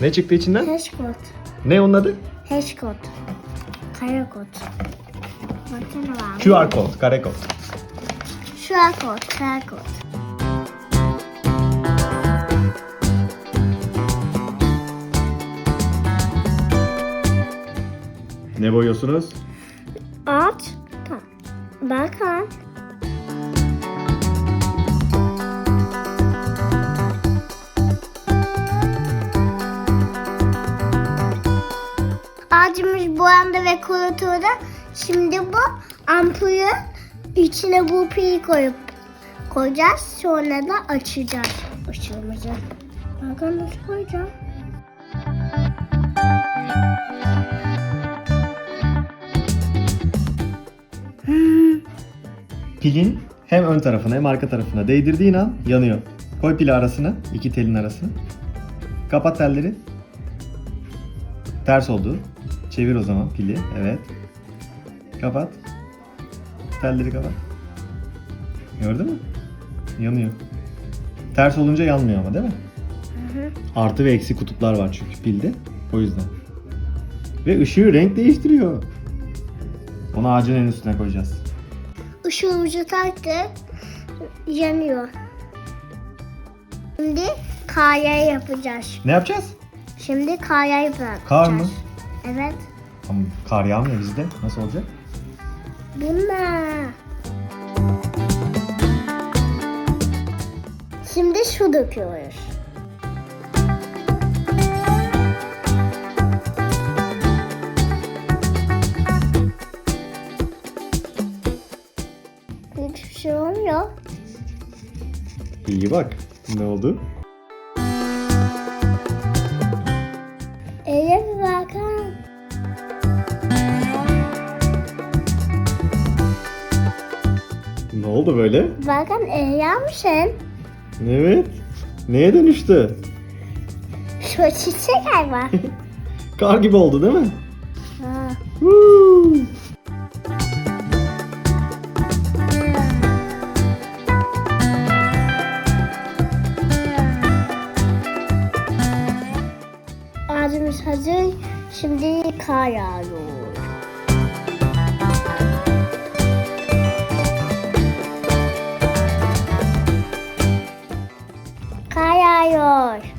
Ne çıktı içinden? Hashkot. Ne onun adı? Hashkot. Karakot. Baksana var. QR kod, kare kod. Şu kod, karakot. Ne boyuyorsunuz? Aç. Tamam. Bakın. Ağacımız boyandı ve kurutuldu. Şimdi bu ampulün içine bu piyi koyup koyacağız. Sonra da açacağız ışığımızı. Bakın nasıl koyacağım. Pilin hem ön tarafına hem arka tarafına değdirdiğin an yanıyor. Koy pili arasına, iki telin arasına. Kapat telleri. Ters oldu. Çevir o zaman pili. Evet. Kapat. Telleri kapat. Gördün mü? Yanıyor. Ters olunca yanmıyor ama değil mi? Artı ve eksi kutuplar var çünkü pilde. O yüzden. Ve ışığı renk değiştiriyor. Onu ağacın en üstüne koyacağız. Işığımızı taktık. Yanıyor. Şimdi kaya yapacağız. Ne yapacağız? Şimdi kayayı bırakacağız. Kar mı? Evet. Ama kar yağmıyor bizde. Nasıl olacak? Bunlar. Şimdi su döküyoruz. Hiçbir şey olmuyor. İyi bak. Ne oldu? Oldu böyle? Bakın eğer misin? Evet. Neye dönüştü? Şu çiçek hayvan. Kar gibi oldu değil mi? Ha. Woo! Ağacımız hazır. Şimdi kar yağıyor. geliyor.